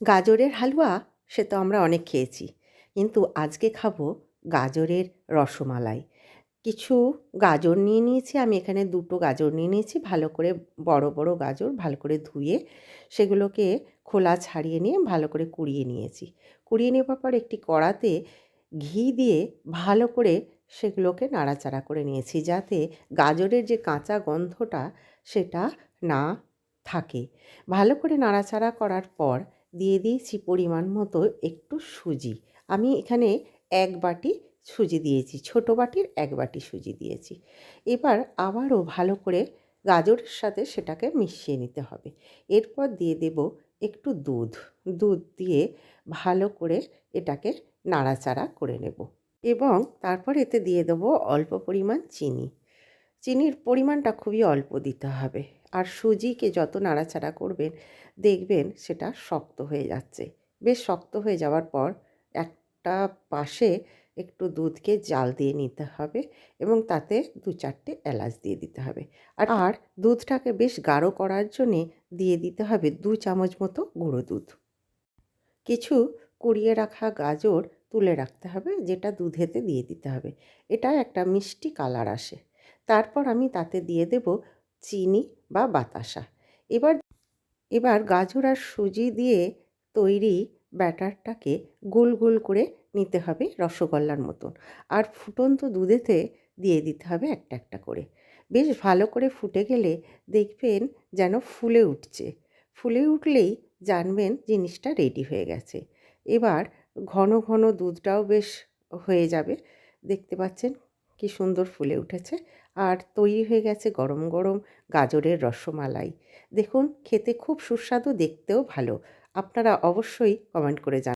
গাজরের হালুয়া, সে তো আমরা অনেক খেয়েছি। কিন্তু আজকে খাব গাজরের রসমালাই। কিছু গাজর নিয়ে নিয়েছি, আমি এখানে দুটো গাজর নিয়ে নিয়েছি, ভালো করে বড় বড় গাজর ভালো করে ধুয়ে সেগুলোকে খোলা ছাড়িয়ে নিয়ে ভালো করে কুড়িয়ে নিয়েছি। কুড়িয়ে নেওয়ার পর একটি কড়াতে ঘি দিয়ে ভালো করে সেগুলোকে নাড়াচাড়া করে নিয়েছি, যাতে গাজরের যে কাঁচা গন্ধটা সেটা না থাকে। ভালো করে নাড়াচাড়া করার পর দিয়ে দিয়েছি পরিমাণ মতো একটু সুজি। আমি এখানে এক বাটি সুজি দিয়েছি, ছোট বাটির এক বাটি সুজি দিয়েছি। এবার আবারও ভালো করে গাজরের সাথে সেটাকে মিশিয়ে নিতে হবে। এরপর দিয়ে দেব একটু দুধ। দুধ দিয়ে ভালো করে এটাকে নাড়াচাড়া করে নেব এবং তারপর এতে দিয়ে দেবো অল্প পরিমাণ চিনি। চিনির পরিমাণটা খুবই অল্প দিতে হবে। আর সুজিকে যত নাড়াচাড়া করবেন দেখবেন সেটা শক্ত হয়ে যাচ্ছে। বেশ শক্ত হয়ে যাওয়ার পর একটা পাশে একটু দুধকে জাল দিয়ে নিতে হবে এবং তাতে দু চারটে এলাচ দিয়ে দিতে হবে। আর আর দুধটাকে বেশ গাঢ় করার জন্যে দিয়ে দিতে হবে দু চামচ মতো গুঁড়ো দুধ। কিছু কুড়িয়ে রাখা গাজর তুলে রাখতে হবে যেটা দুধেতে দিয়ে দিতে হবে। এটা একটা মিষ্টি কালার আসে। তারপর আমি তাতে দিয়ে দেব চিনি বা বাতাসা। এবার এবার গাজর আর সুজি দিয়ে তৈরি ব্যাটারটাকে গোল গোল করে নিতে হবে রসগোল্লার মতন। আর ফুটন্ত দুধেতে দিয়ে দিতে হবে একটা একটা করে। বেশ ভালো করে ফুটে গেলে দেখবেন যেন ফুলে উঠছে। ফুলে উঠলেই জানবেন জিনিসটা রেডি হয়ে গেছে। এবার ঘন ঘন দুধটাও বেশ হয়ে যাবে। দেখতে পাচ্ছেন? কি সুন্দর ফুলে উঠেছে। আর তৈরি হয়ে গেছে গরম গরম গাজরের রসমালাই। দেখুন, খেতে খুব সুস্বাদু, দেখতেও ভালো। আপনারা অবশ্যই কমেন্ট করে জানান